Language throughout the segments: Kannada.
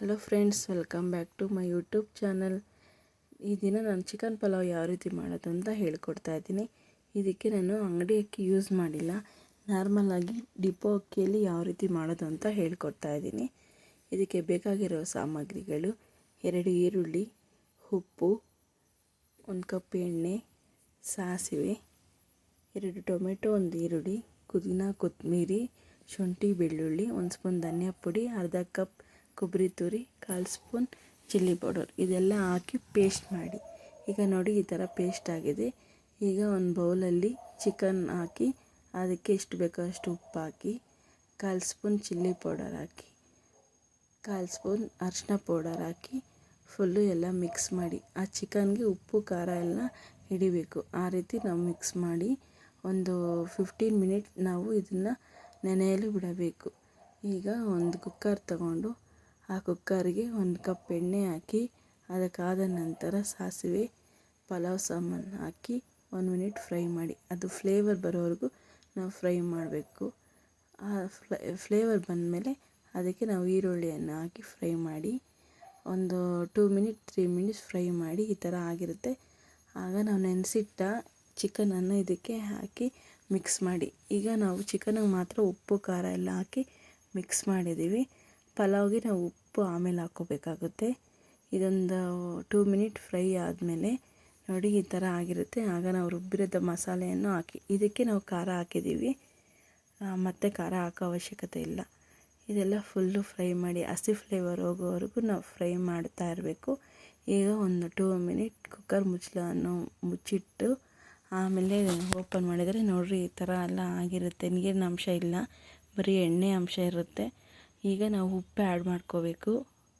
Hello friends welcome back to my YouTube channel ಈ ದಿನ ನಾನು ಚಿಕನ್ ಪಲಾವ್ ಯಾವ ರೀತಿ ಮಾಡೋದು ಅಂತ ಹೇಳ್ಕೊಡ್ತಾ ಇದ್ದೀನಿ. ಇದಕ್ಕೆ ನಾನು ಅಂಗಡಿ ಅಕ್ಕಿ ಯೂಸ್ ಮಾಡಿಲ್ಲ ನಾರ್ಮಲಾಗಿ ಡಿಪೋ ಅಕ್ಕಿಯಲ್ಲಿ ಯಾವ ರೀತಿ ಮಾಡೋದು ಅಂತ ಹೇಳ್ಕೊಡ್ತಾ ಇದ್ದೀನಿ. ಇದಕ್ಕೆ ಬೇಕಾಗಿರೋ ಸಾಮಗ್ರಿಗಳು ಎರಡು ಈರುಳ್ಳಿ, ಉಪ್ಪು, ಒಂದು ಕಪ್ ಎಣ್ಣೆ, ಸಾಸಿವೆ, ಎರಡು ಟೊಮೆಟೊ, ಒಂದು ಈರುಳ್ಳಿ, ಪುದೀನ, ಕೊತ್ತಂಬರಿ, ಶುಂಠಿ, ಬೆಳ್ಳುಳ್ಳಿ, ಒಂದು ಸ್ಪೂನ್ ಧನಿಯಾ ಪುಡಿ, ಅರ್ಧ ಕಪ್ ಕೊಬ್ಬರಿ ತುರಿ, ಕಾಲು ಸ್ಪೂನ್, ಚಿಲ್ಲಿ ಪೌಡರ್ ಇದೆಲ್ಲ ಹಾಕಿ ಪೇಸ್ಟ್ ಮಾಡಿ. ಈಗ ನೋಡಿ ಈ ಥರ ಪೇಸ್ಟ್ ಆಗಿದೆ. ಈಗ ಒಂದು ಬೌಲಲ್ಲಿ ಚಿಕನ್ ಹಾಕಿ, ಅದಕ್ಕೆ ಎಷ್ಟು ಬೇಕೋ ಅಷ್ಟು ಉಪ್ಪು ಹಾಕಿ, ಕಾಲು ಸ್ಪೂನ್ ಚಿಲ್ಲಿ ಪೌಡರ್ ಹಾಕಿ, ಕಾಲು ಸ್ಪೂನ್ ಅರಿಶಿನ ಪೌಡರ್ ಹಾಕಿ, ಫುಲ್ಲು ಎಲ್ಲ ಮಿಕ್ಸ್ ಮಾಡಿ. ಆ ಚಿಕನ್ಗೆ ಉಪ್ಪು, ಖಾರ ಎಲ್ಲ ಹಿಡಿಬೇಕು. ಆ ರೀತಿ ನಾವು ಮಿಕ್ಸ್ ಮಾಡಿ ಒಂದು ಫಿಫ್ಟೀನ್ ಮಿನಿಟ್ ನಾವು ಇದನ್ನು ನೆನೆಯಲು ಬಿಡಬೇಕು. ಈಗ ಒಂದು ಕುಕ್ಕರ್ ತಗೊಂಡು ಆ ಕುಕ್ಕರ್ಗೆ ಒಂದು ಕಪ್ ಎಣ್ಣೆ ಹಾಕಿ ಅದಕ್ಕಾದ ನಂತರ ಸಾಸಿವೆ, ಪಲಾವ್ ಸಾಮಾನು ಹಾಕಿ ಒಂದು ಮಿನಿಟ್ ಫ್ರೈ ಮಾಡಿ. ಅದು ಫ್ಲೇವರ್ ಬರೋವರೆಗೂ ನಾವು ಫ್ರೈ ಮಾಡಬೇಕು. ಆ ಫ್ಲೇವರ್ ಬಂದಮೇಲೆ ಅದಕ್ಕೆ ನಾವು ಈರುಳ್ಳಿಯನ್ನು ಹಾಕಿ ಫ್ರೈ ಮಾಡಿ, ಒಂದು two minute, three minutes fry ಮಾಡಿ ಈ ಥರ ಆಗಿರುತ್ತೆ. ಆಗ ನಾವು ನೆನೆಸಿಟ್ಟ ಚಿಕನನ್ನು ಇದಕ್ಕೆ ಹಾಕಿ ಮಿಕ್ಸ್ ಮಾಡಿ. ಈಗ ನಾವು ಚಿಕನಿಗೆ ಮಾತ್ರ ಉಪ್ಪು, ಖಾರ ಎಲ್ಲ ಹಾಕಿ ಮಿಕ್ಸ್ ಮಾಡಿದ್ದೀವಿ ಪಲಾವ್ಗೆ ನಾವು ಉಪ್ಪು ಆಮೇಲೆ ಹಾಕೋಬೇಕಾಗುತ್ತೆ ಇದೊಂದು ಟೂ ಮಿನಿಟ್ ಫ್ರೈ ಆದಮೇಲೆ ನೋಡಿ ಈ ಥರ ಆಗಿರುತ್ತೆ. ಆಗ ನಾವು ರುಬ್ಬಿರೋದ ಮಸಾಲೆಯನ್ನು ಹಾಕಿ, ಇದಕ್ಕೆ ನಾವು ಖಾರ ಹಾಕಿದ್ದೀವಿ. ಮತ್ತು ಖಾರ ಹಾಕೋ ಅವಶ್ಯಕತೆ ಇಲ್ಲ. ಇದೆಲ್ಲ ಫುಲ್ಲು ಫ್ರೈ ಮಾಡಿ, ಹಸಿ ಫ್ಲೇವರ್ ಹೋಗೋವರೆಗೂ ನಾವು ಫ್ರೈ ಮಾಡ್ತಾ ಇರಬೇಕು. ಈಗ ಒಂದು ಟೂ ಮಿನಿಟ್ ಕುಕ್ಕರ್ ಮುಚ್ಚಲನ್ನು ಮುಚ್ಚಿಟ್ಟು ಆಮೇಲೆ ಓಪನ್ ಮಾಡಿದರೆ ನೋಡಿರಿ ಈ ಥರ ಎಲ್ಲ ಆಗಿರುತ್ತೆ. ನೀರಿನ ಅಂಶ ಇಲ್ಲ. ಬರೀ ಎಣ್ಣೆ ಅಂಶ ಇರುತ್ತೆ. ಈಗ ನಾವು ಉಪ್ಪು ಆ್ಯಡ್ ಮಾಡ್ಕೋಬೇಕು.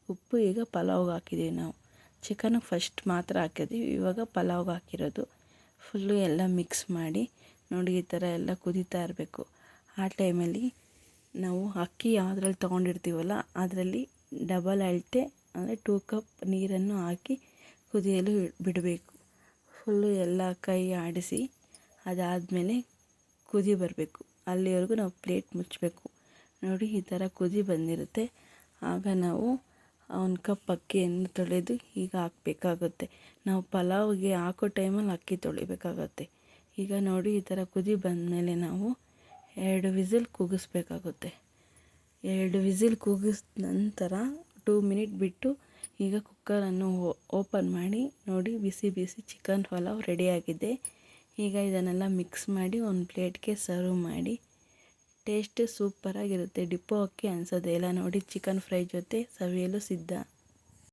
ಉಪ್ಪು ಈಗ ಪಲಾವ್ಗೆ ಹಾಕಿದ್ದೀವಿ ನಾವು. ಚಿಕನ್ಗೆ ಫಸ್ಟ್ ಮಾತ್ರ ಹಾಕಿದ್ದೀವಿ ಇವಾಗ ಪಲಾವ್ಗೆ ಹಾಕಿರೋದು. ಫುಲ್ಲು ಎಲ್ಲ ಮಿಕ್ಸ್ ಮಾಡಿ ನೋಡಿ ಈ ಥರ ಎಲ್ಲ ಕುದೀತಾ ಇರಬೇಕು. ಆ ಟೈಮಲ್ಲಿ ನಾವು ಅಕ್ಕಿ ಯಾವುದ್ರಲ್ಲಿ ತೊಗೊಂಡಿರ್ತೀವಲ್ಲ, ಅದರಲ್ಲಿ ಡಬಲ್ ಅಳತೆ ಅಂದರೆ ಟೂ ಕಪ್ ನೀರನ್ನು ಹಾಕಿ ಕುದಿಯಲು ಬಿಡಬೇಕು. ಫುಲ್ಲು ಎಲ್ಲ ಕೈ ಆಡಿಸಿ ಅದಾದಮೇಲೆ ಕುದಿ ಬರಬೇಕು. ಅಲ್ಲಿವರೆಗೂ ನಾವು ಪ್ಲೇಟ್ ಮುಚ್ಚಬೇಕು ನೋಡಿ ಈ ಥರ ಕುದಿ ಬಂದಿರುತ್ತೆ. ಆಗ ನಾವು ಒಂದು ಕಪ್ ಅಕ್ಕಿಯನ್ನು ತೊಳೆದು ಈಗ ಹಾಕಬೇಕಾಗುತ್ತೆ. ನಾವು ಪಲಾವ್ಗೆ ಹಾಕೋ ಟೈಮಲ್ಲಿ ಅಕ್ಕಿ ತೊಳಿಬೇಕಾಗುತ್ತೆ. ಈಗ ನೋಡಿ ಈ ಥರ ಕುದಿ ಬಂದಮೇಲೆ ನಾವು ಎರಡು ವಿಸಿಲ್ ಕೂಗಿಸ್ಬೇಕಾಗುತ್ತೆ. ಎರಡು ವಿಸಿಲ್ ಕೂಗಿಸಿದ ನಂತರ ಟೂ ಮಿನಿಟ್ ಬಿಟ್ಟು ಈಗ ಕುಕ್ಕರನ್ನು ಓಪನ್ ಮಾಡಿ ನೋಡಿ ಬಿಸಿ ಬಿಸಿ ಚಿಕನ್ ಪಲಾವ್ ರೆಡಿಯಾಗಿದೆ ಈಗ ಇದನ್ನೆಲ್ಲ ಮಿಕ್ಸ್ ಮಾಡಿ ಒಂದು ಪ್ಲೇಟ್ಗೆ ಸರ್ವ್ ಮಾಡಿ ಟೇಸ್ಟ್ ಸೂಪರಾಗಿರುತ್ತೆ. ಡಿಪ್ಪೋ ಅಕ್ಕಿ ಅನಿಸೋದೇ ಇಲ್ಲ. ನೋಡಿ ಚಿಕನ್ ಫ್ರೈ ಜೊತೆ ಸವಿಯಲು ಸಿದ್ಧ.